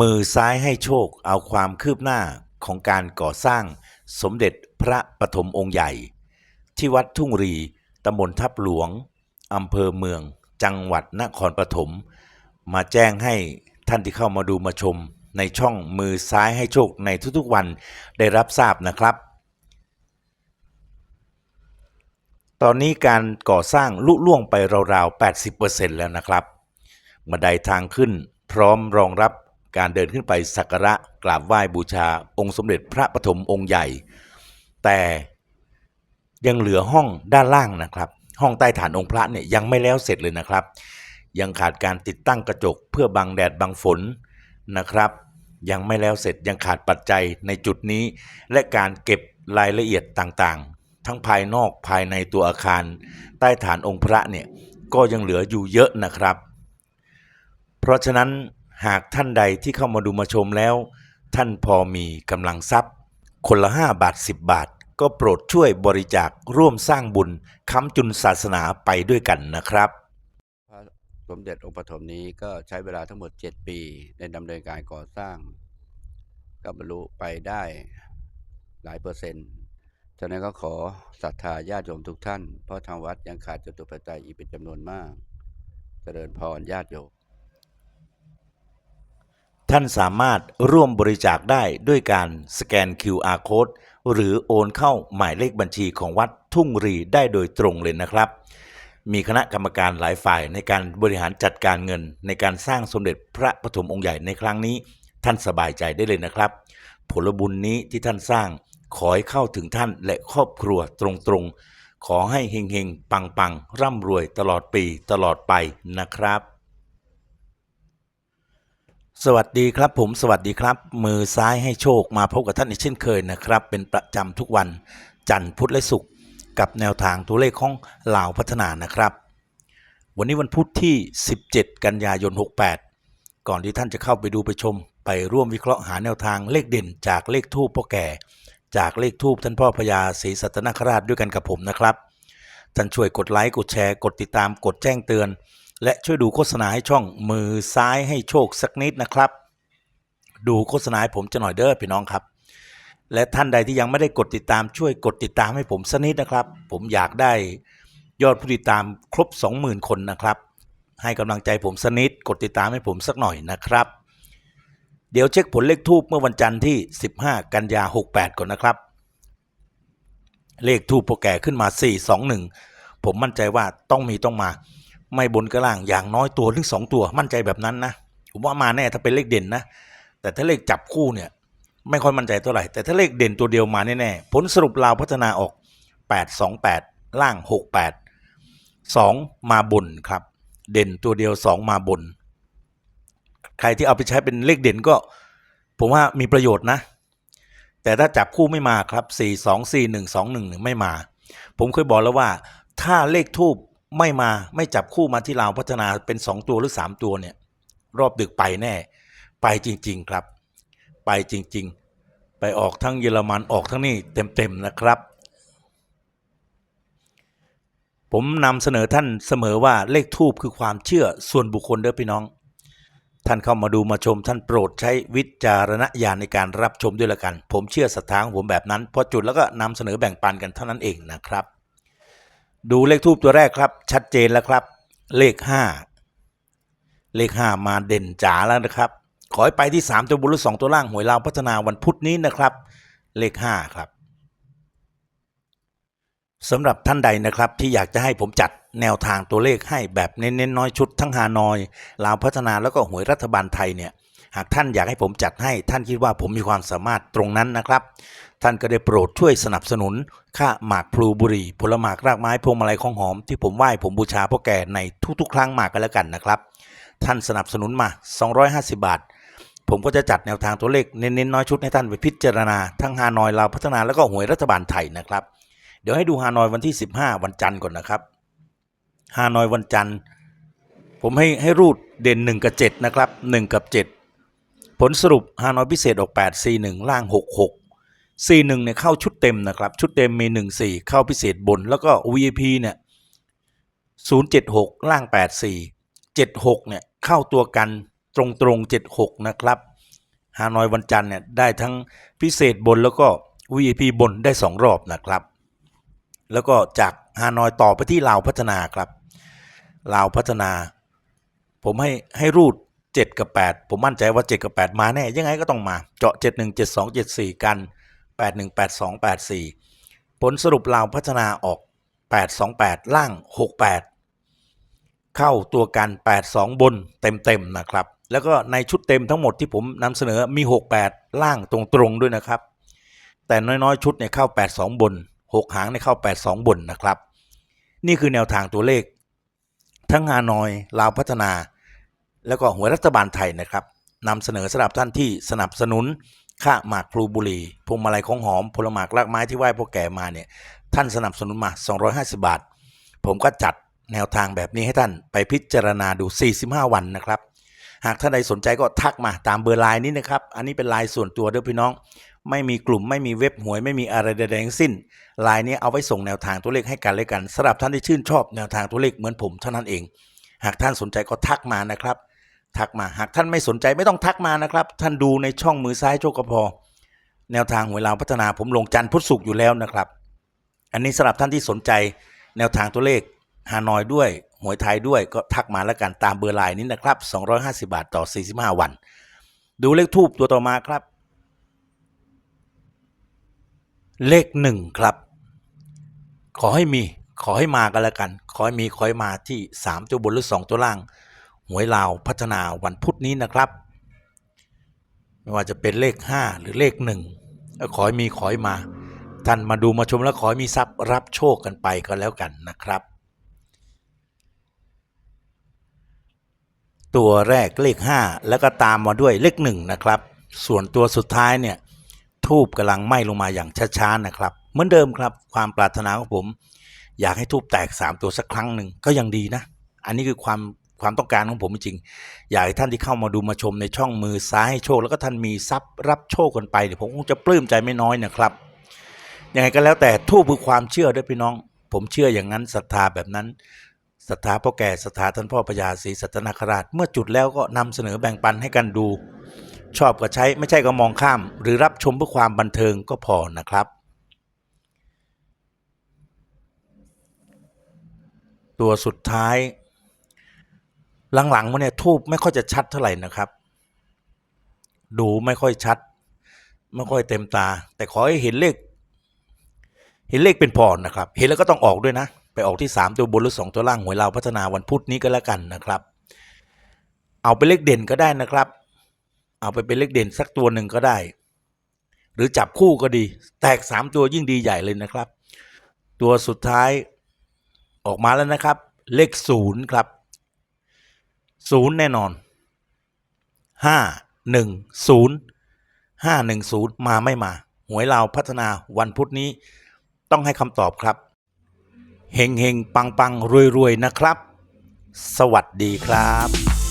มือซ้ายให้โชคเอาความคืบหน้าของการก่อสร้างสมเด็จพระปฐมองค์ใหญ่ ที่วัดทุ่งรีตำบลทับหลวงอำเภอเมือง จังหวัดนครปฐมมาแจ้งให้ท่านที่เข้ามาดูมาชมในช่องมือซ้ายให้โชคในทุกๆวันได้รับทราบนะครับ ตอนนี้การก่อสร้างลุล่วงไปราวๆ 80%แล้วนะครับบันไดทางขึ้นพร้อมรองรับ การเดินขึ้นไปสักการะกราบไหว้บูชาองค์สมเด็จพระปฐมองค์ใหญ่ แต่ยังเหลือห้องด้านล่างนะครับ ห้องใต้ฐานองค์พระเนี่ยยังไม่แล้วเสร็จเลยนะครับ ยังขาดการติดตั้งกระจกเพื่อบังแดดบังฝนนะครับ ยังไม่แล้วเสร็จยังขาดปัจจัยในจุดนี้ และการเก็บรายละเอียดต่างๆ ทั้งภายนอกภายในตัวอาคาร ใต้ฐานองค์พระเนี่ยก็ยังเหลืออยู่เยอะนะครับ เพราะฉะนั้น หากท่านใดที่เข้ามาดูมาชมแล้ว ท่านพอมีกำลังทรัพย์ คนละ 5 บาท 10 บาท ก็โปรดช่วยบริจาคร่วมสร้างบุญค้ำจุนศาสนาไปด้วยกันนะครับ พระสมเด็จองค์ปฐมนี้ก็ใช้เวลาทั้งหมด 7 ปีในดำเนินการก่อสร้าง ก็บรรลุไปได้หลายเปอร์เซ็นต์ฉะนั้นก็ขอศรัทธาญาติโยมทุกท่าน เพราะทางวัดยังขาดจตุปัจจัยอีกเป็นจำนวนมาก เจริญพรญาติโยม ท่านสามารถร่วมบริจาคได้ด้วยการสแกน QR Code หรือโอนเข้าหมายเลขบัญชีของวัดทุ่งรีได้โดยตรงเลยนะครับ มีคณะกรรมการหลายฝ่ายในการบริหารจัดการเงิน ในการสร้างสมเด็จพระปฐมองค์ใหญ่ในครั้งนี้ ท่านสบายใจได้เลยนะครับ ผลบุญนี้ที่ท่านสร้างขอให้เข้าถึงท่านและครอบครัวตรงๆ ขอให้เฮงๆ ปังๆ ร่ำรวยตลอดปีตลอดไปนะครับ สวัสดีครับผมสวัสดีครับ มือซ้ายให้โชคมาพบกับท่านอีกเช่นเคยนะครับ เป็นประจำทุกวันจันทร์พุธและศุกร์กับแนวทางตัวเลขของเหล่าพัฒนานะครับ วันนี้วันพุธที่ 17 กันยายน 68 ก่อนที่ท่านจะเข้าไปดูไปชม ไปร่วมวิเคราะห์หาแนวทางเลขเด่น จากเลขทูปพ่อแก่ จากเลขทูปท่านพ่อพญาศรีสัตนคราชด้วยกันกับผมนะครับท่านช่วยกดไลค์กดแชร์กดติดตามกดแจ้งเตือน และช่วยดูโฆษณาให้ช่องมือซ้ายให้โชคสักนิดนะครับ ดูโฆษณาให้ผมจะหน่อยเด้อพี่น้องครับ และท่านใดที่ยังไม่ได้กดติดตามช่วยกดติดตามให้ผมสักนิดนะครับ ผมอยากได้ยอดผู้ติดตามครบ 20,000 คนนะครับ ให้กำลังใจผมสักนิดกดติดตามให้ผมสักหน่อยนะครับ เดี๋ยวเช็คผลเลขทูบเมื่อวันจันทร์ที่ 15 กันยา 68 ก่อนนะครับ เลขทูบโปรแก่ขึ้นมา 421 ผมมั่นใจว่าต้องมีต้องมา ไม่บนก็ล่างอย่างน้อยตัวถึงสองตัวมั่นใจแบบนั้นนะผมว่ามาแน่ถ้าเป็นเลขเด่นนะแต่ถ้าเลขจับคู่เนี่ยไม่ค่อยมั่นใจเท่าไหร่ แต่ถ้าเลขเด่นตัวเดียวมาแน่ๆผลสรุปลาวพัฒนาออก 8 2 8 ล่าง 68 2 มาบนครับ เด่นตัวเดียว 2 มาบน ใครที่เอาไปใช้เป็นเลขเด่นก็ ผมว่ามีประโยชน์นะ แต่ถ้าจับคู่ไม่มาครับ 4 2 4 1 2 1 ไม่มา ผมเคยบอกแล้วว่า ถ้าเลขทูบ ไม่มาไม่จับคู่มาที่ลาวพัฒนาเป็น 2 ตัวหรือ 3 ตัวเนี่ย รอบดึกไปแน่ ไปจริง ๆ ครับ ไปจริง ๆ ไปออกทั้งเยอรมันออกทั้งนี่เต็ม ๆ นะครับ ผมนำเสนอท่านเสมอว่าเลขทูบคือความเชื่อส่วนบุคคลเด้อพี่น้อง ท่านเข้ามาดูมาชมท่านโปรดใช้วิจารณญาณในการรับชมด้วยละกัน ผมเชื่อศรัทธาของผมแบบนั้นพอจุดแล้วก็นำเสนอแบ่งปันกันเท่านั้นเองนะครับ ดูเลขทูบตัวแรกครับ ชัดเจนแล้วครับ เลขห้าเลขห้ามาเด่นจ๋าแล้วนะครับ ขอให้ไปที่สามตัวบนหรือสองตัวล่างหวยลาวพัฒนาวันพุธนี้นะครับ เลขห้าครับสำหรับท่านใดนะครับที่อยากจะให้ผมจัดแนวทางตัวเลขให้แบบเน้นๆน้อยชุดทั้งฮานอยลาวพัฒนาแล้วก็หวยรัฐบาลไทยเนี่ย หากท่านอยากให้ผมจัดให้ท่านคิดว่าผมมีความสามารถตรงนั้นนะครับ ท่านก็ได้โปรดช่วยสนับสนุน ค่าหมากพลูบุรีผลหมากรากไม้พวงมาลัยของหอม ที่ผมไหว้ผมบูชาพ่อแก่ในทุกๆ ครั้งมากันแล้วกันนะครับ ท่านสนับสนุนมา 250 บาท ผมก็จะจัดแนวทางตัวเลขเน้นๆน้อยชุดให้ท่านไปพิจารณา ทั้งฮานอยลาวพัฒนาแล้วก็หวยรัฐบาลไทยนะครับ เดี๋ยวให้ดูฮานอยวันที่ 15 วันจันทร์ก่อนนะครับฮานอยวันจันทร์ผมให้ให้รูดเด่น 1 กับ 7 นะครับ 1 กับ 7 ผลสรุปฮานอยพิเศษออก 8 4 1 ล่าง 66 4 1เนี่ยเข้าชุดเต็มนะครับ ชุดเต็มมี 1 4 เข้าพิเศษบน แล้วก็ VIP เนี่ย076 ล่าง 84 76เนี่ยเข้าตัวกันตรงตรงๆ76 นะครับฮานอยวันจันทร์เนี่ยได้ทั้งพิเศษบนแล้วก็ VIP บนได้ 2 รอบนะครับ แล้วก็จากฮานอยต่อไปที่ลาวพัฒนาครับลาวพัฒนา ผมให้ให้รูด 7 กับ 8 ผมมั่นใจว่า 7 กับ 8 มาแน่ ยังไงก็ต้องมา เจาะ 71 72 74 กัน 81 82 84 ผลสรุปลาวพัฒนาออก 828 ล่าง 68 เข้าตัวกัน 82 บนเต็มๆนะครับ แล้วก็ในชุดเต็มทั้งหมดที่ผมนำเสนอมี 68 ล่างตรงๆด้วยนะครับ แต่น้อยๆ ชุดเนี่ยเข้า 82 บน 6 หางเนี่ยเข้า 82 บนนะครับ นี่คือแนวทางตัวเลข ทั้งฮานอยลาวพัฒนา แล้วก็หวยรัฐบาลไทยนะครับนำเสนอสำหรับท่านที่สนับสนุนค่าหมากพลูบุรีพวงมาลัยของหอมผลหมากรากไม้ที่ไหว้พ่อแก่มาเนี่ยท่านสนับสนุนมา 250 บาท ผมก็จัดแนวทางแบบนี้ให้ท่านไปพิจารณาดู 45 วันนะครับ หากท่านใดสนใจก็ทักมาตามเบอร์ไลน์นี้นะครับ อันนี้เป็นไลน์ส่วนตัวเด้อพี่น้อง ไม่มีกลุ่มไม่มีเว็บหวย ไม่มีอะไรใดๆทั้งสิ้นไลน์นี้เอาไว้ส่งแนวทางตัวเลขให้กันและกันสำหรับท่านที่ชื่นชอบแนวทางตัวเลขเหมือนผมเท่านั้นเอง หากท่านสนใจก็ทักมานะครับ ทักมาหากท่านไม่สนใจไม่ต้องทักมานะครับ ท่านดูในช่องมือซ้ายโชคกพอ แนวทางหวยลาวพัฒนาผมลงจันทร์พุธศุกร์อยู่แล้วนะครับ อันนี้สำหรับท่านที่สนใจแนวทางตัวเลขฮานอยด้วยหวยไทยด้วยก็ทักมาแล้วกันตามเบอร์ไลน์นี้นะครับ 250 บาทต่อ 45 วัน ดูเลขทูบตัวต่อมาครับ เลขหนึ่งครับ ขอให้มีขอให้มากันแล้วกัน ขอให้มีขอให้มาที่ 3 ตัวบนหรือ 2 ตัวล่าง หวยลาวพัฒนาวันพุธนี้นะครับ ไม่ว่าจะเป็นเลข 5 หรือเลข1ก็ขอให้มีขอให้มา ท่านมาดูมาชมแล้วขอให้มีทรัพย์รับโชคกันไปก็แล้วกันนะครับ ตัวแรกเลข 5 แล้วก็ตามมาด้วยเลข1นะครับ ส่วนตัวสุดท้ายเนี่ยทูบกำลังไหม้ลงมาอย่างช้าๆนะครับ เหมือนเดิมครับความปรารถนาของผม อยากให้ทูบแตก 3 ตัวสักครั้งหนึ่งก็ยังดีนะ อันนี้คือความ ความต้องการของผมจริงอยากให้ท่านที่เข้ามาดูมาชมในช่องมือซ้ายให้โชค แล้วก็ท่านมีทรัพย์รับโชคกันไปเดี๋ยวผมคงจะปลื้มใจไม่น้อยนะครับยังไงก็แล้วแต่ทูบคือความเชื่อด้วยพี่น้อง ผมเชื่ออย่างนั้นศรัทธาแบบนั้นศรัทธาพ่อแก่ศรัทธาท่านพ่อพญาศรีสัตนคราช เมื่อจุดแล้วก็นำเสนอแบ่งปันให้กันดู ชอบก็ใช้ไม่ใช่ก็มองข้าม หรือรับชมเพื่อความบันเทิงก็พอนะครับ ตัวสุดท้าย หลังๆมาเนี่ยทูบไม่ค่อยจะชัดเท่าไหร่นะครับ ดูไม่ค่อยชัด ไม่ค่อยเต็มตา แต่ขอให้เห็นเลข เห็นเลขเป็นพอนะครับ เห็นแล้วก็ต้องออกด้วยนะ ไปออกที่ 3 ตัวบนหรือ2ตัวล่างหวยเราวพัฒนาวันพุธนี้ก็แล้วกันนะครับ เอาเป็นเลขเด่นก็ได้นะครับ เอาไปเป็นเลขเด่นสักตัวหนึ่งก็ได้ หรือจับคู่ก็ดี แตก 3 ตัวยิ่งดีใหญ่เลยนะครับ ตัวสุดท้ายออกมาแล้วนะครับ เลขศูนย์ครับ ศูนย์แน่นอนห้าหนึ่งศูนย์ห้าหนึ่งศูนย์มาไม่มา หวยเราวพัฒนาวันพุธนี้ ต้องให้คำตอบครับเฮงเฮงปังปังรวยรวยนะครับ สวัสดีครับ